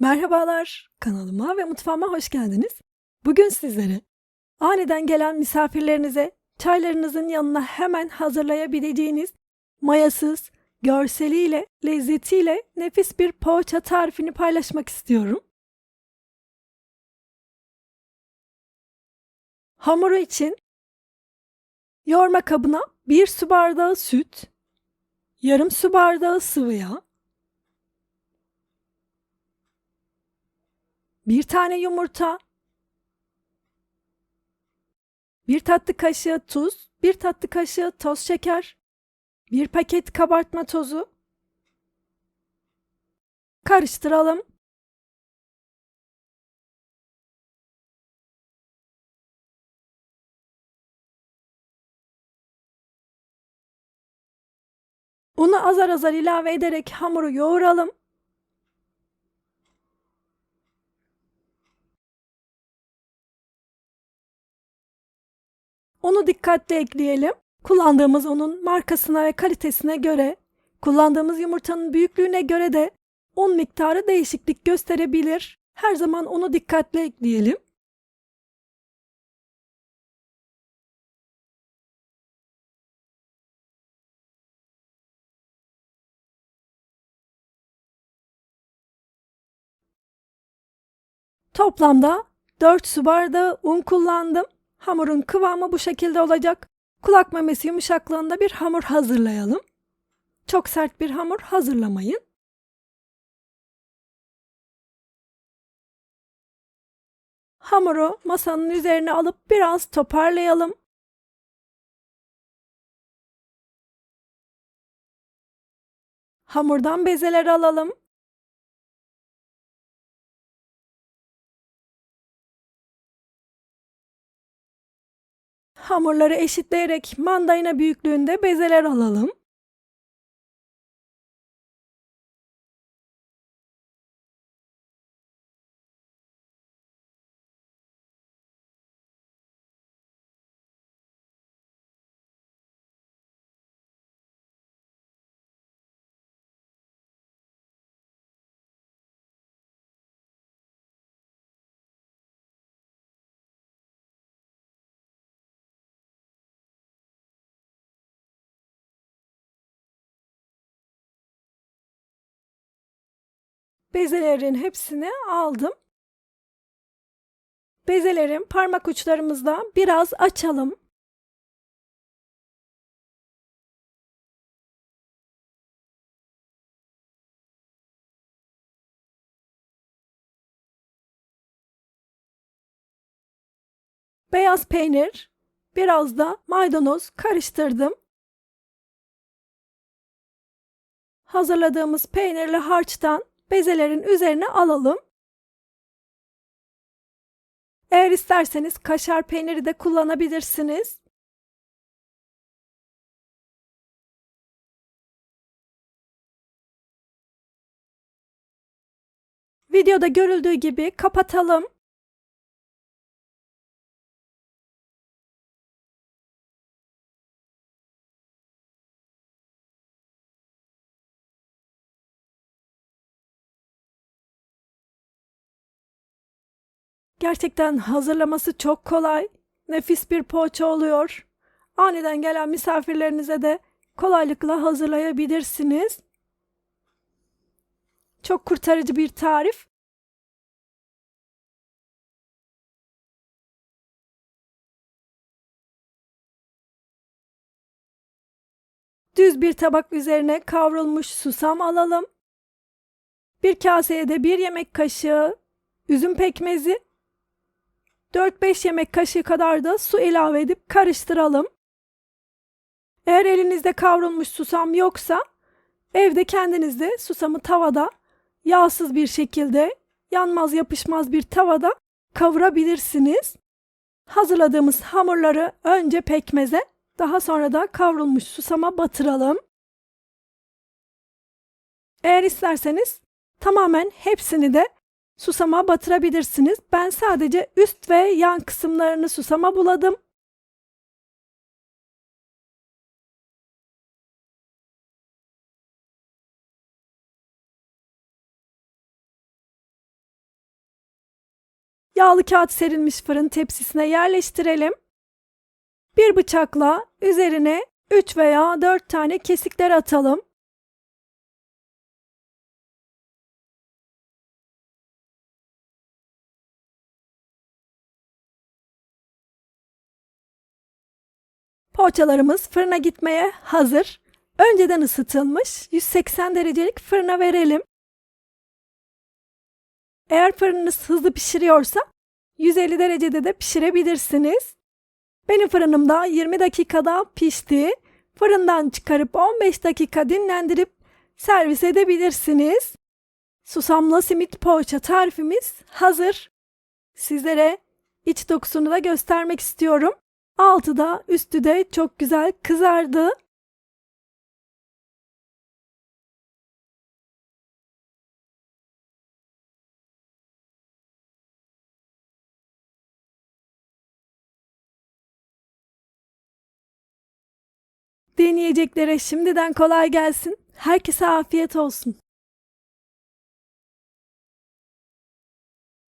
Merhabalar, kanalıma ve mutfağıma hoş geldiniz. Bugün sizlere aniden gelen misafirlerinize çaylarınızın yanına hemen hazırlayabileceğiniz mayasız, görseliyle, lezzetiyle nefis bir poğaça tarifini paylaşmak istiyorum. Hamuru için yoğurma kabına 1 su bardağı süt, yarım su bardağı sıvı yağ, bir tane yumurta, bir tatlı kaşığı tuz, bir tatlı kaşığı toz şeker, bir paket kabartma tozu. Karıştıralım. Unu azar azar ilave ederek hamuru yoğuralım. Unu dikkatli ekleyelim. Kullandığımız unun markasına ve kalitesine göre, kullandığımız yumurtanın büyüklüğüne göre de un miktarı değişiklik gösterebilir. Her zaman unu dikkatli ekleyelim. Toplamda 4 su bardağı un kullandım. Hamurun kıvamı bu şekilde olacak. Kulak memesi yumuşaklığında bir hamur hazırlayalım. Çok sert bir hamur hazırlamayın. Hamuru masanın üzerine alıp biraz toparlayalım. Hamurdan bezeler alalım. Hamurları eşitleyerek mandalina büyüklüğünde bezeler alalım. Bezelerin hepsini aldım. Bezelerin parmak uçlarımızda biraz açalım. Beyaz peynir, biraz da maydanoz karıştırdım. Hazırladığımız peynirli harçtan bezelerin üzerine alalım. Eğer isterseniz kaşar peyniri de kullanabilirsiniz. Videoda görüldüğü gibi kapatalım. Gerçekten hazırlaması çok kolay. Nefis bir poğaça oluyor. Aniden gelen misafirlerinize de kolaylıkla hazırlayabilirsiniz. Çok kurtarıcı bir tarif. Düz bir tabak üzerine kavrulmuş susam alalım. Bir kaseye de bir yemek kaşığı üzüm pekmezi 4-5 yemek kaşığı kadar da su ilave edip karıştıralım. Eğer elinizde kavrulmuş susam yoksa evde kendinizde susamı tavada yağsız bir şekilde yanmaz yapışmaz bir tavada kavurabilirsiniz. Hazırladığımız hamurları önce pekmeze daha sonra da kavrulmuş susama batıralım. Eğer isterseniz tamamen hepsini de susama batırabilirsiniz. Ben sadece üst ve yan kısımlarını susama buladım. Yağlı kağıt serilmiş fırın tepsisine yerleştirelim. Bir bıçakla üzerine 3 veya 4 tane kesikler atalım. Poğaçalarımız fırına gitmeye hazır. Önceden ısıtılmış 180 derecelik fırına verelim. Eğer fırınınız hızlı pişiriyorsa 150 derecede de pişirebilirsiniz. Benim fırınımda 20 dakikada pişti. Fırından çıkarıp 15 dakika dinlendirip servis edebilirsiniz. Susamlı simit poğaça tarifimiz hazır. Sizlere iç dokusunu da göstermek istiyorum. Altı da üstü de çok güzel kızardı. Deneyeceklere şimdiden kolay gelsin. Herkese afiyet olsun.